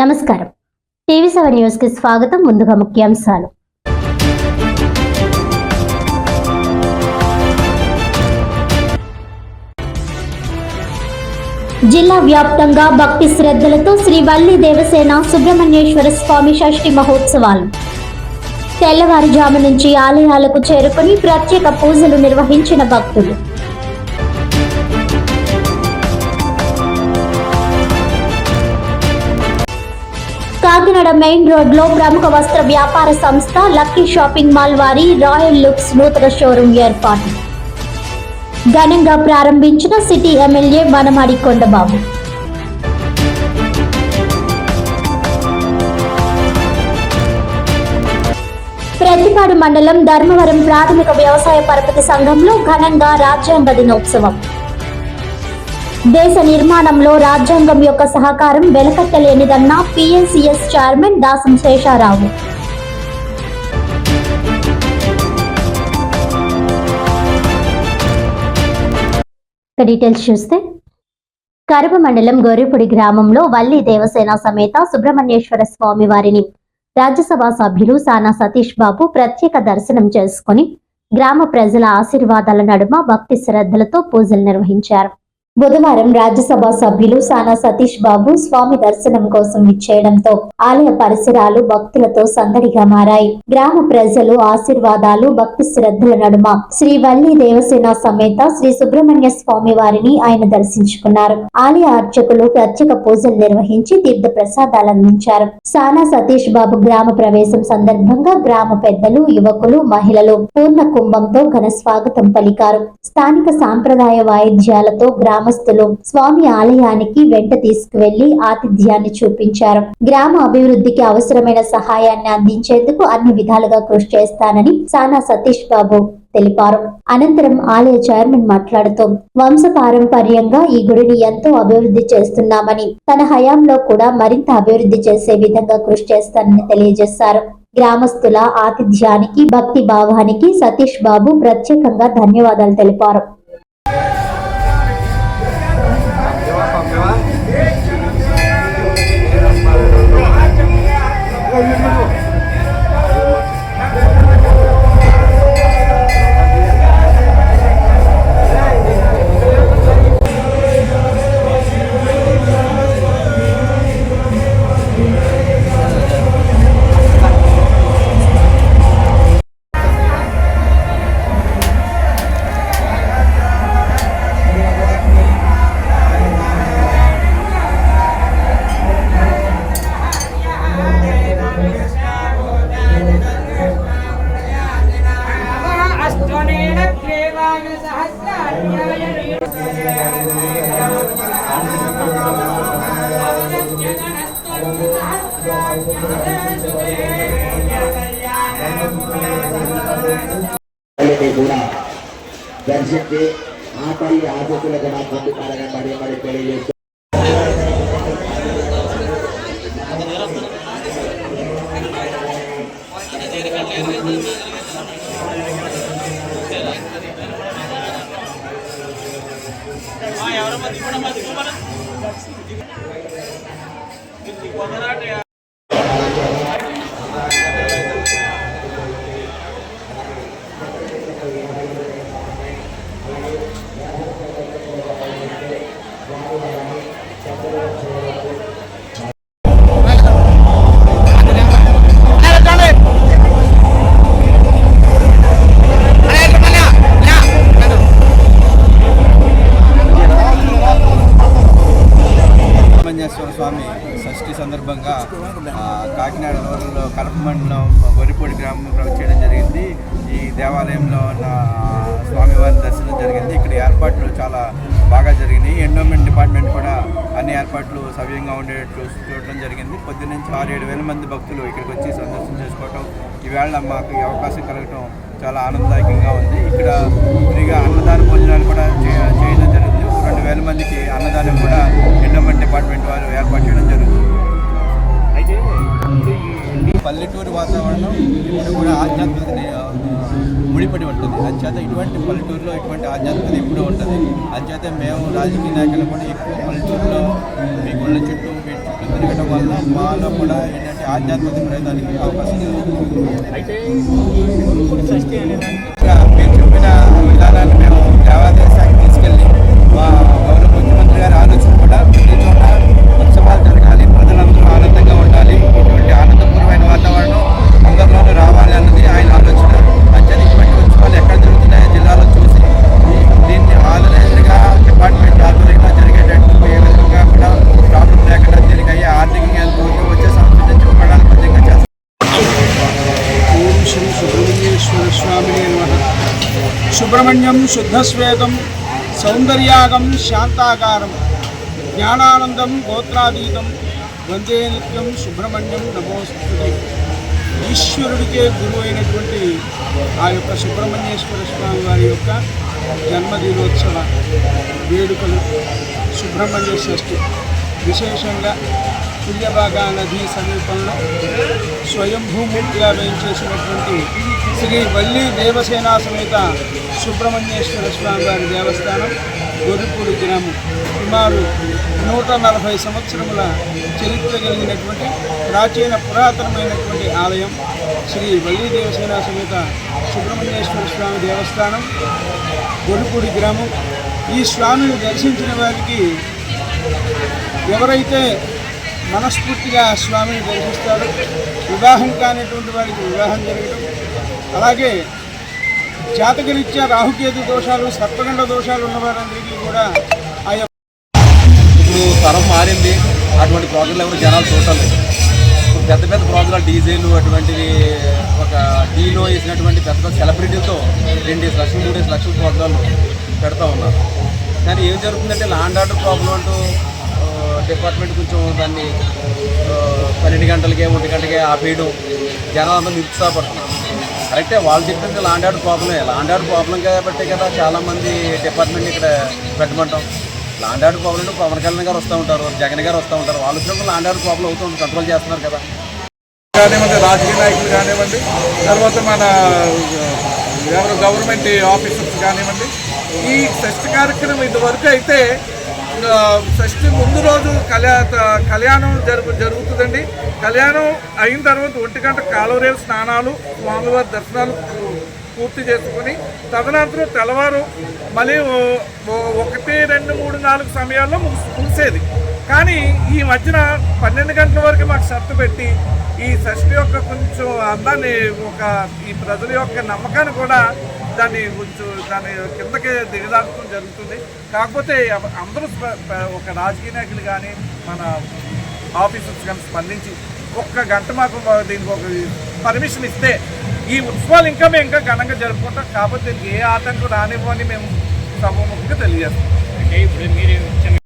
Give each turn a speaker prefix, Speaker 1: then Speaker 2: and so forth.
Speaker 1: నమస్కారం. TV seven న్యూస్కి స్వాగతం ముందుగా ముఖ్యాంశాలు. జిల్లా వ్యాప్తంగా భక్తి శ్రద్ధలతో శ్రీ వల్లి దేవసేన సుబ్రహ్మణ్యేశ్వర స్వామి షష్ఠి మహోత్సవాలు. తెల్లవారుజాము నుంచి ఆలయాలకు చేరుకుని ప్రత్యేక పూజలు నిర్వహించిన భక్తులు. కాకినాడ మెయిన్ రోడ్లో ప్రముఖ వస్త్ర వ్యాపార సంస్థ లక్కీ షాపింగ్ మాల్ వారి రాయల్ లుక్స్ నూతన షోరూం ఏర్పాటు. ఘనంగా ప్రారంభించిన సిటీ ఎమ్మెల్యే మనమాడి కొండబాబు. ప్రతిపాడు మండలం ధర్మవరం ప్రాథమిక వ్యవసాయ పరపతి సంఘంలో ఘనంగా రాజ్యాంగ దినోత్సవం. దేశ నిర్మాణంలో రాజ్యాంగం యొక్క సహకారం వెలకట్టలేనిదన్న PNCS chairman Dasam Sesharao. Details చూస్తే కరప మండలం గొర్రెపూడి గ్రామంలో వల్లి దేవసేన సమేత సుబ్రహ్మణ్యేశ్వర స్వామి వారిని రాజ్యసభ సభ్యులు సానా సతీష్ బాబు ప్రత్యేక దర్శనం చేసుకుని గ్రామ ప్రజల ఆశీర్వాదాల నడుమ భక్తి శ్రద్ధలతో పూజలు నిర్వహించారు. బుధవారం రాజ్యసభ సభ్యులు సానా సతీష్ బాబు స్వామి దర్శనం కోసం ఇచ్చేయడంతో ఆలయ పరిసరాలు భక్తులతో సందడిగా మారాయి. గ్రామ ప్రజలు ఆశీర్వాదాలు భక్తి శ్రద్ధల నడుమ శ్రీ వల్లి దేవసేన సమేత శ్రీ సుబ్రహ్మణ్య స్వామి వారిని ఆయన దర్శించుకున్నారు. ఆలయ అర్చకులు ప్రత్యేక పూజలు నిర్వహించి తీర్థ ప్రసాదాలు అందించారు. సానా సతీష్ బాబు గ్రామ ప్రవేశం సందర్భంగా గ్రామ పెద్దలు యువకులు మహిళలు పూర్ణ కుంభంతో ఘన స్వాగతం పలికారు. స్థానిక సాంప్రదాయ వాయిద్యాలతో గ్రామ గ్రామస్తులు స్వామి ఆలయానికి వెంట తీసుకువెళ్ళి ఆతిథ్యాన్ని చూపించారు. గ్రామ అభివృద్ధికి అవసరమైన సహాయాన్ని అందించేందుకు అన్ని విధాలుగా కృషి చేస్తానని సానా సతీష్ బాబు తెలిపారు. అనంతరం ఆలయ చైర్మన్ మాట్లాడుతూ వంశ పారంపర్యంగా ఈ గుడిని ఎంతో అభివృద్ధి చేస్తున్నామని తన హయాంలో కూడా మరింత అభివృద్ధి చేసే విధంగా కృషి చేస్తానని తెలియజేశారు. గ్రామస్తుల ఆతిథ్యానికి భక్తి భావానికి సతీష్ బాబు ప్రత్యేకంగా ధన్యవాదాలు తెలిపారు.
Speaker 2: కూడా దర్శించి ఆపై ఆశకులు కూడా పొందుతారని మరి మరి తెలియజేస్తూ
Speaker 3: సుబ్రహ్మణ్యేశ్వర దేవాలయంలో ఉన్న స్వామివారి దర్శనం జరిగింది. ఇక్కడ ఏర్పాట్లు చాలా బాగా జరిగినాయి. ఎండోమెంట్ డిపార్ట్మెంట్ కూడా అన్ని ఏర్పాట్లు సవ్యంగా ఉండేటట్లు చూడటం జరిగింది. పొద్దున్నుంచి ఆరు ఏడు వేల మంది భక్తులు ఇక్కడికి వచ్చి సందర్శనం చేసుకోవటం ఈవేళ మాకు ఈ అవకాశం కలగటం చాలా ఆనందదాయకంగా ఉంది. ఇక్కడ ఫ్రీగా అన్నదాన భోజనాలు కూడా చేయడం జరుగుతుంది. రెండు వేల మందికి అన్నదానం కూడా ఎండోమెంట్ డిపార్ట్మెంట్ వారు ఏర్పాటు చేయడం జరుగుతుంది. పల్లెటూరు వాతావరణం ఇప్పుడు కూడా ఆధ్యాత్మికతని ఆ, ముడిపడి ఉంటుంది. అంచేత ఇటువంటి పల్లెటూరులో ఇటువంటి ఆధ్యాత్మికత ఎప్పుడూ ఉంటుంది అంచేత మేము రాజకీయ నాయకులు కూడా ఎక్కువ పల్లెటూరులో మీ గుళ్ళ చుట్టూ మీ చుట్టూ పెరగడం వల్ల మాలో కూడా ఏంటంటే ఆధ్యాత్మిక ప్రయత్నానికి అవకాశం
Speaker 4: అయితే
Speaker 3: చెప్పిన
Speaker 5: శుద్ధస్వేదం సౌందర్యాగం శాంతాకారం జ్ఞానానందం గోత్రాతీతం వందే నిత్యం సుబ్రహ్మణ్యం నమోస్తుతి ఈశ్వరుడికే గురువు అయినటువంటి ఆ యొక్క సుబ్రహ్మణ్యేశ్వర స్వామి వారి యొక్క జన్మదినోత్సవ వేడుకలు సుబ్రహ్మణ్య షష్ఠి. విశేషంగా పుల్యభాగా నది సమీపంలో స్వయంభూమూర్తిగా వేయించేసినటువంటి శ్రీ వల్లి దేవసేన సమేత సుబ్రహ్మణ్యేశ్వర స్వామి వారి దేవస్థానం గొర్రెపూడి గ్రామం. సుమారు నూట నలభై సంవత్సరముల చరిత్ర కలిగినటువంటి ప్రాచీన పురాతనమైనటువంటి ఆలయం శ్రీ వల్లి దేవసేన సమేత సుబ్రహ్మణ్యేశ్వర స్వామి దేవస్థానం గొర్రెపూడి గ్రామం. ఈ స్వామిని దర్శించిన వారికి ఎవరైతే మనస్ఫూర్తిగా స్వామిని దర్శిస్తాడు వివాహం కానిటువంటి వారికి వివాహం జరగడం అలాగే జాతకరీత్యా రాహుకేతు దోషాలు సర్పగండ దోషాలు ఉన్న వారందరికీ కూడా ఆ యొక్క
Speaker 6: ఇప్పుడు తరం మారింది. అటువంటి ప్రోగ్రాంలు ఎవరు జనాలు చూడలేదు పెద్ద పెద్ద ప్రోగ్రాలు డీజేలు అటువంటివి ఒక డీలో వేసినటువంటి పెద్ద పెద్ద సెలబ్రిటీలతో రెండేసి లక్షలు మూడేసి లక్షల ప్రోగ్రాంలు పెడతా ఉన్నారు. కానీ ఏం జరుగుతుందంటే లాండ్ ఆర్డర్ ప్రాబ్లం అంటూ డిపార్ట్మెంట్ కొంచెం దాన్ని పన్నెండు గంటలకే ఒంటి గంటకే ఆపేయడం. జనాలందరూ నిరుత్సాహపడుతున్నారు. కరెక్టే వాళ్ళు చెప్పింది లాండ్ ఆర్డర్ ప్రాబ్లమే లాండ్ ఆర్డర్ ప్రాబ్లం కాబట్టి కదా చాలామంది డిపార్ట్మెంట్ ఇక్కడ పెట్టమంటాం. లాండ్ ఆర్డర్ ప్రాబ్లం అంటే పవన్ కళ్యాణ్ గారు వస్తూ ఉంటారు జగన్ గారు వస్తూ ఉంటారు. వాళ్ళు వచ్చినప్పుడు లాండ్ ఆర్డర్ ప్రాబ్లం అవుతుంది కంట్రోల్ చేస్తున్నారు కదా.
Speaker 7: కానివ్వండి రాజకీయ నాయకులు కానివ్వండి తర్వాత మన ఎవరు గవర్నమెంట్ ఆఫీసర్స్ కానివ్వండి ఈ టెస్ట్ కార్యక్రమం ఇదివరకు అయితే షష్ఠి ముందు రోజు కళ్యా కళ్యాణం జరుగు జరుగుతుందండి. కళ్యాణం అయిన తర్వాత ఒంటి గంట కాలువరేవు స్నానాలు స్వామివారి దర్శనాలు పూర్తి చేసుకొని తదనంతరం తెల్లవారు మళ్ళీ ఒకటి రెండు మూడు నాలుగు సమయాల్లో ముగిసేది. కానీ ఈ మధ్యన పన్నెండు గంటల వరకు మాకు షర్తు పెట్టి ఈ షష్ఠి యొక్క కొంచెం అందాన్ని ఒక ఈ ప్రజల యొక్క నమ్మకాన్ని కూడా దాన్ని కొంచెం దాని కిందకి దిగదార్చడం జరుగుతుంది. కాకపోతే అందరూ ఒక రాజకీయ నాయకులు కానీ మన ఆఫీసర్స్ కానీ స్పందించి ఒక్క గంట మాకు దీనికి ఒక పర్మిషన్ ఇస్తే ఈ ఉత్సవాలు ఇంకా మేము ఇంకా ఘనంగా జరుపుకుంటాం. కాకపోతే దీనికి ఏ ఆటంకం రానివ్వని మేము సభముఖంగా తెలియజేస్తాం.